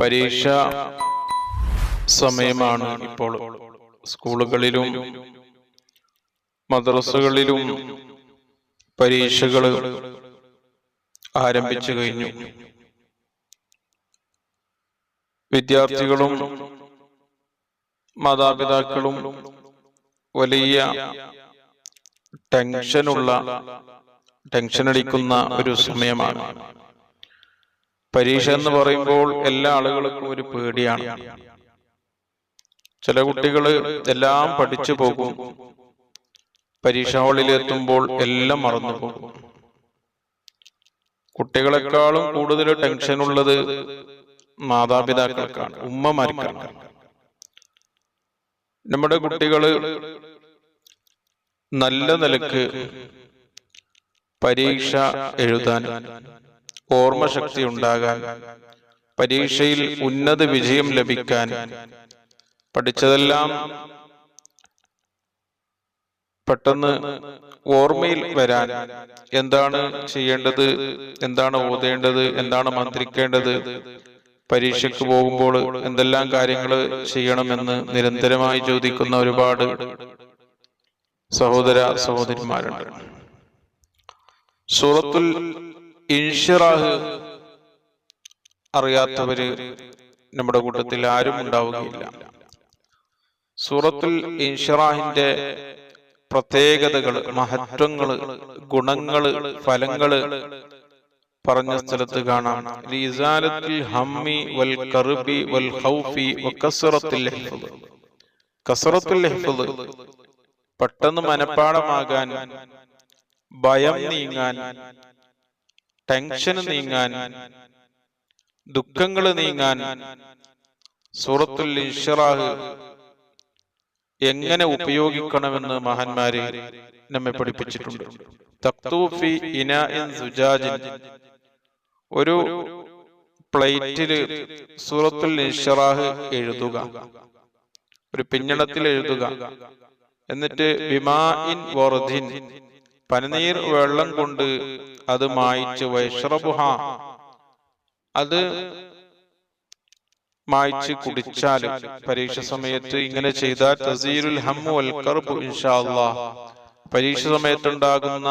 പരീക്ഷ സമയമാണ് ഇപ്പോൾ. സ്കൂളുകളിലും മദ്രസകളിലും പരീക്ഷകൾ ആരംഭിച്ചു കഴിഞ്ഞു. വിദ്യാർത്ഥികളും മാതാപിതാക്കളും വലിയ ടെൻഷനുള്ള ടെൻഷൻ അടിക്കുന്ന ഒരു സമയമാണ്. പരീക്ഷ എന്ന് പറയുമ്പോൾ എല്ലാ ആളുകൾക്കും ഒരു പേടിയാണ്. ചില കുട്ടികൾ എല്ലാം പഠിച്ചു പോകും. പരീക്ഷാ ഹാളിൽ എത്തുമ്പോൾ എല്ലാം മറന്നു പോകും. കുട്ടികളെക്കാളും കൂടുതൽ ടെൻഷൻ ഉള്ളത് മാതാപിതാക്കൾക്കാണ് ഉമ്മമാർക്കാണ്. നമ്മുടെ കുട്ടികൾ നല്ല നിലയ്ക്ക് പരീക്ഷ എഴുതാൻ ഓർമ്മശക്തി ഉണ്ടാകാൻ പരീക്ഷയിൽ ഉന്നത വിജയം ലഭിക്കാൻ പഠിച്ചതെല്ലാം പെട്ടെന്ന് ഓർമ്മയിൽ വരാൻ എന്താണ് ചെയ്യേണ്ടത് എന്താണ് ഓതേണ്ടത് എന്താണ് മന്ത്രിക്കേണ്ടത് പരീക്ഷയ്ക്ക് പോകുമ്പോൾ എന്തെല്ലാം കാര്യങ്ങൾ ചെയ്യണമെന്ന് നിരന്തരമായി ചോദിക്കുന്ന ഒരുപാട് സഹോദര സഹോദരിമാരുണ്ട്. സൂറത്തുൽ ഇൻഷിറാഹ്. അറിയാത്തവര് നമ്മുടെ കൂട്ടത്തിൽ ആരും ഉണ്ടാവുകയില്ല. സൂറത്തുൽ ഇൻഷിറാഹിന്റെ പ്രത്യേകതകൾ മഹത്വങ്ങൾ ഗുണങ്ങൾ ഫലങ്ങൾ പറഞ്ഞ സ്ഥലത്ത് കാണാം. ഹമ്മി വൽ കറുബി വൽ വകസ്റത്തുൽ കസറത്തുൽ കസ്റത്തുൽ പെട്ടെന്ന് മനപ്പാടമാകാൻ ഭയം നീങ്ങാൻ ടെൻഷൻ നീങ്ങാൻ ദുഃഖങ്ങൾ നീങ്ങാൻ സൂറത്തുൽ ഇഷറാഹ് എങ്ങനെ ഉപയോഗിക്കണമെന്ന് മഹാന്മാര് നമ്മെ പഠിപ്പിച്ചിട്ടുണ്ട്. തക്തൂഫി ഇനാഇൻ സുജാജിൻ. ഒരു പ്ലേറ്റിൽ സൂറത്തുൽ ഇഷറാഹ് എഴുതുക. ഒരു പിന്നണത്തിൽ എഴുതുക. എന്നിട്ട് ബിമാഇൻ വർധിൻ പനനീർ വെള്ളം കൊണ്ട് അത് മായിച്ച് വൈഷ്റബുഹ അത് മായിച്ച് കുടിച്ചാലും പരീക്ഷ സമയത്ത് ഇങ്ങനെ ചെയ്താൽ തസീരുൽ ഹമ്മു വൽ ഇൻഷാല്ലാ പരീക്ഷ സമയത്തുണ്ടാകുന്ന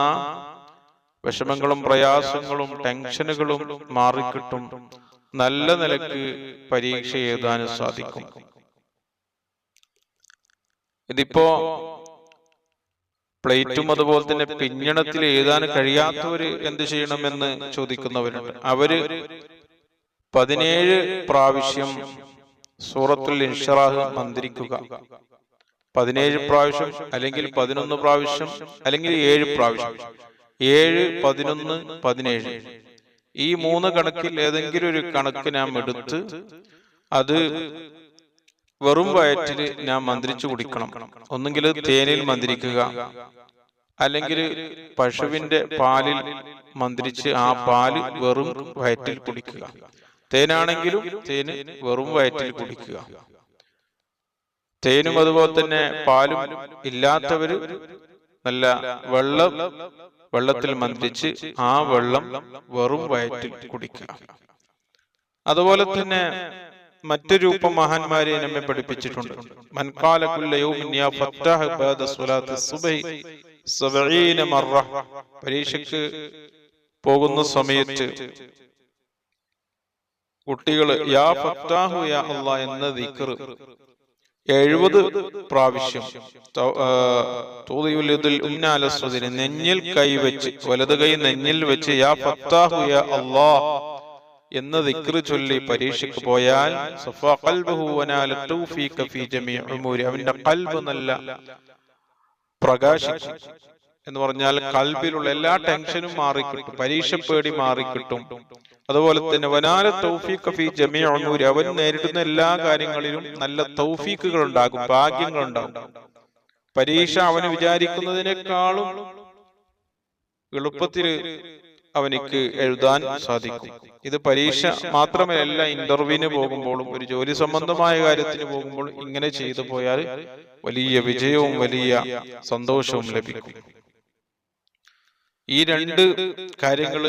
വിഷമങ്ങളും പ്രയാസങ്ങളും ടെൻഷനുകളും മാറിക്കിട്ടും. നല്ല നിലയ്ക്ക് പരീക്ഷ എഴുതാനും സാധിക്കും. ഇതിപ്പോ പ്ലേറ്റും അതുപോലെ തന്നെ പിഞ്ഞണത്തിൽ എഴുതാൻ കഴിയാത്തവര് എന്ത് ചെയ്യണമെന്ന് ചോദിക്കുന്നവരുണ്ട്. അവർ പതിനേഴ് പ്രാവശ്യം സൂറത്തുൽ ഇൻഷറാഹ് മന്ത്രിക്കുക. പതിനേഴ് പ്രാവശ്യം അല്ലെങ്കിൽ പതിനൊന്ന് പ്രാവശ്യം അല്ലെങ്കിൽ ഏഴ് പ്രാവശ്യം. ഏഴ് പതിനൊന്ന് പതിനേഴ്. ഈ മൂന്ന് കണക്കിൽ ഏതെങ്കിലും ഒരു കണക്ക് നാം എടുത്ത് അത് വെറും വയറ്റിൽ ഞാൻ മന്ത്രിച്ചു കുടിക്കണം. ഒന്നുകിൽ തേനിൽ മന്ത്രിക്കുക. അല്ലെങ്കിൽ പശുവിന്റെ പാലിൽ മന്ത്രിച്ച് ആ പാൽ വെറും വയറ്റിൽ കുടിക്കുക. തേനാണെങ്കിലും തേന് വെറും വയറ്റിൽ കുടിക്കുക. തേനും അതുപോലെ തന്നെ പാലും ഇല്ലാത്തവര് നല്ല വെള്ളം വെള്ളത്തിൽ മന്ത്രിച്ച് ആ വെള്ളം വെറും വയറ്റിൽ കുടിക്കുക. അതുപോലെ തന്നെ മറ്റൊരു രൂപം മഹാന്മാരെ നമ്മെ പഠിപ്പിച്ചിട്ടുണ്ട്. പരീക്ഷയ്ക്ക് പോകുന്ന സമയത്ത് കുട്ടികൾ യാ ഫത്താഹു യാ അല്ലാ എന്ന ദിക്കർ എഴുപത് പ്രാവശ്യം നെഞ്ഞിൽ കൈവച്ച് വലത് കൈ നെഞ്ഞിൽ വെച്ച് യാ ഫത്താഹു യാ അല്ലാ എന്ന ദിക്റ് ചൊല്ലി പരീക്ഷയ്ക്ക് പോയാൽ അവന്റെ കൽബ് നല്ല പ്രകാശിക്കും. എന്ന് പറഞ്ഞാൽ കൽബിലുള്ള എല്ലാ ടെൻഷനും മാറിക്കിട്ടും. പരീക്ഷ പേടി മാറിക്കിട്ടും. അതുപോലെ തന്നെ വനാല തൗഫീഖ് ഫി ജമീ ഉമൂരി. അവൻ നേരിടുന്ന എല്ലാ കാര്യങ്ങളിലും നല്ല തൗഫീഖുകൾ ഉണ്ടാകും ഭാഗ്യങ്ങൾ ഉണ്ടാകും. പരീക്ഷ അവന് വിചാരിക്കുന്നതിനേക്കാളും എളുപ്പത്തിൽ അവനിക്ക് എഴുതാൻ സാധിക്കും. ഇത് പരീക്ഷ മാത്രമല്ല ഇന്റർവ്യൂവിന് പോകുമ്പോഴും ഒരു ജോലി സംബന്ധമായ കാര്യത്തിന് പോകുമ്പോൾ ഇങ്ങനെ ചെയ്തു പോയാൽ വലിയ വിജയവും വലിയ സന്തോഷവും ലഭിക്കും. ഈ രണ്ട് കാര്യങ്ങൾ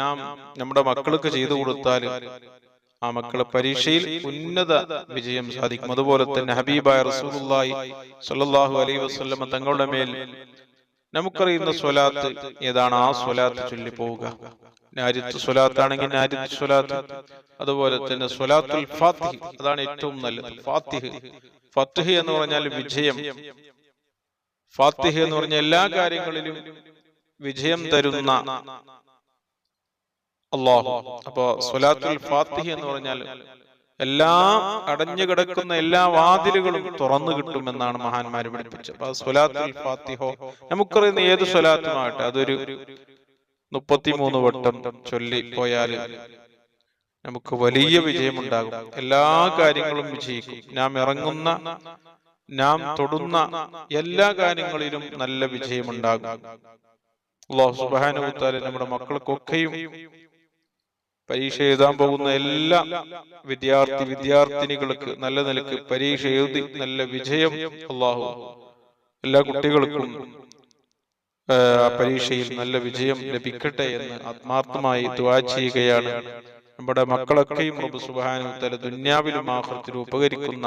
നാം നമ്മുടെ മക്കൾക്ക് ചെയ്തു കൊടുത്താൽ ആ മക്കളെ പരീക്ഷയിൽ ഉന്നത വിജയം സാധിക്കും. അതുപോലെ തന്നെ ഹബീബായ റസൂലുള്ളാഹി സ്വല്ലല്ലാഹു അലൈഹി വസല്ലം തങ്ങളുടെ മേൽ നമുക്കറിയുന്ന സ്വലാത്ത് ഏതാണ്? ആ സ്വലാത്ത് ചൊല്ലി പോവുക. നാരിത്ത് സ്വലാത്ത് ആണെങ്കിൽ നാരിത്ത് സ്വലാത്ത്. അതുപോലെ തന്നെ സ്വലാത്തുൽ ഫാത്തിഹ് അതാണ് ഏറ്റവും നല്ലത്. ഫാത്തിഹ് ഫത്തിഹ് എന്ന് പറഞ്ഞാൽ വിജയം. ഫാത്തിഹ് എന്ന് പറഞ്ഞ എല്ലാ കാര്യങ്ങളിലും വിജയം തരുന്ന അള്ളാഹു. അപ്പോ സ്വലാത്തുൽ ഫാത്തിഹ് എന്ന് പറഞ്ഞാൽ എല്ലാം അടഞ്ഞു കിടക്കുന്ന എല്ലാ വാതിലുകളും തുറന്നു കിട്ടുമെന്നാണ് മഹാന്മാര് പഠിപ്പിച്ചത്. അപ്പൊ സ്വലാത്തുൽ ഫാത്തിഹോ നമുക്കറിയുന്ന ഏത് സ്വലാത്തുമാകട്ടെ അതൊരു മുപ്പത്തിമൂന്ന് വട്ടം ചൊല്ലി പോയാൽ നമുക്ക് വലിയ വിജയമുണ്ടാകും. എല്ലാ കാര്യങ്ങളും വിജയിക്കും. നാം ഇറങ്ങുന്ന നാം തൊടുന്ന എല്ലാ കാര്യങ്ങളിലും നല്ല വിജയമുണ്ടാകും. അള്ളാഹു സുബാനുത്താലെ നമ്മുടെ മക്കൾക്കൊക്കെയും പരീക്ഷ എഴുതാൻ പോകുന്ന എല്ലാ വിദ്യാർത്ഥി വിദ്യാർത്ഥിനികൾക്ക് നല്ല നിലയ്ക്ക് പരീക്ഷ എഴുതി നല്ല വിജയം അള്ളാഹു. എല്ലാ കുട്ടികൾക്കും പരീക്ഷയിൽ നല്ല വിജയം ലഭിക്കട്ടെ എന്ന് ആത്മാർത്ഥമായി ദ്വാ ചെയ്യുകയാണ്. നമ്മുടെ മക്കളൊക്കെയും റബ്ബ് സുബ്ഹാനഹു തല ദുന്യാവിലും ആഖിറത്തിലും ഉപകരിക്കുന്ന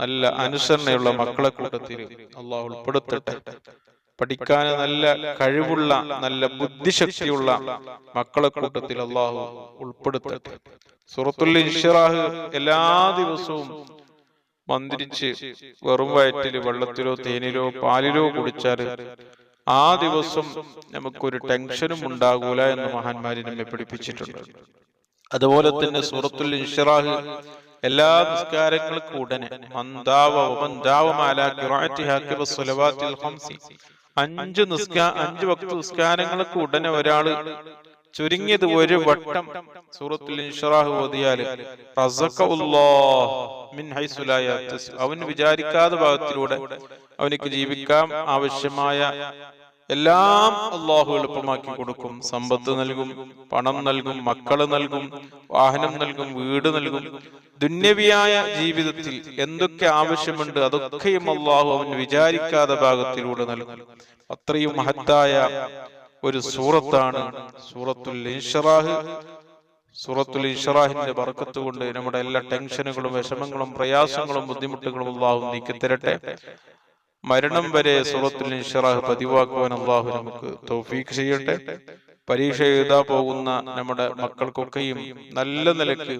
നല്ല അനുസരണയുള്ള മക്കളെ കൂട്ടത്തിൽ അള്ളാഹു ഉൾപ്പെടുത്തട്ടെ. പഠിക്കാൻ നല്ല കഴിവുള്ള നല്ല ബുദ്ധിശക്തിയുള്ള മക്കളെ കൂട്ടത്തിൽ അള്ളാഹു ഉൾപ്പെടുത്തട്ടെ. സൂറത്തുൽ ഇൻഷിറാഹ് എല്ലാ ദിവസവും മന്ത്രിച്ച് വെറും വയറ്റിൽ വെള്ളത്തിലോ തേനിലോ പാലിലോ കുടിച്ചാൽ ആ ദിവസം നമുക്കൊരു ടെൻഷനും ഉണ്ടാകൂല എന്ന് മഹാന്മാരി നമ്മെ പഠിപ്പിച്ചിട്ടുണ്ട്. അതുപോലെ തന്നെ സൂറത്തുൽ ഇൻഷിറാഹ് എല്ലാ നിസ്കാരങ്ങൾക്കും ഉടനെ മന്ദാവ വമന്ദാവ അഞ്ച് നിസ്കാ അഞ്ച് വക്ത നിസ്കാരങ്ങൾക്ക് ഉടനെ ഒരാൾ ചുരുങ്ങിയത് ഒരു വട്ടം. സൂറത്തുൽ ഇൻഷറാഹ് അവൻ വിചാരിക്കാത്ത ഭാഗത്തിലൂടെ അവനക്ക് ജീവിക്കാൻ ആവശ്യമായ എല്ലാം അള്ളാഹു എളുപ്പമാക്കി കൊടുക്കും. സമ്പത്ത് നൽകും പണം നൽകും മക്കൾ നൽകും വാഹനം നൽകും വീട് നൽകും. ദുന്യവിയായ ജീവിതത്തിൽ എന്തൊക്കെ ആവശ്യമുണ്ട് അതൊക്കെയും അള്ളാഹു അവൻ വിചാരിക്കാത്ത ഭാഗത്തിലൂടെ നൽകും. അത്രയും മഹത്തായ ഒരു സൂറത്താണ് സൂറത്തുൽ ഇൻഷറാഹ്. സൂറത്തുൽ ഇൻഷറാഹിന്റെ ബർക്കത്ത് കൊണ്ട് നമ്മുടെ എല്ലാ ടെൻഷനുകളും വിഷമങ്ങളും പ്രയാസങ്ങളും ബുദ്ധിമുട്ടുകളും അള്ളാഹു നീക്കിത്തരട്ടെ. മരണം വരെ സൂറത്തുൽ ഇൻഷറാഹ് പതിവാക്കുവാൻ അള്ളാഹു നമുക്ക് തൗഫീഖ് ചെയ്യട്ടെ? പരീക്ഷ എഴുതാ പോകുന്ന നമ്മുടെ മക്കൾക്കൊക്കെയും നല്ല നിലയ്ക്ക്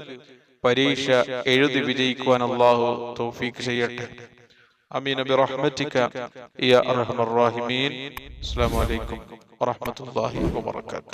പരീക്ഷ എഴുതി വിജയിക്കുവാൻ അള്ളാഹു തൗഫീഖ് ചെയ്യട്ടെ? അമീൻ ബിറഹ്മതിക യാ അർഹമർ റഹീമീൻ. അസ്സലാമു അലൈക്കും വറഹ്മത്തുള്ളാഹി വബറകാതുഹു.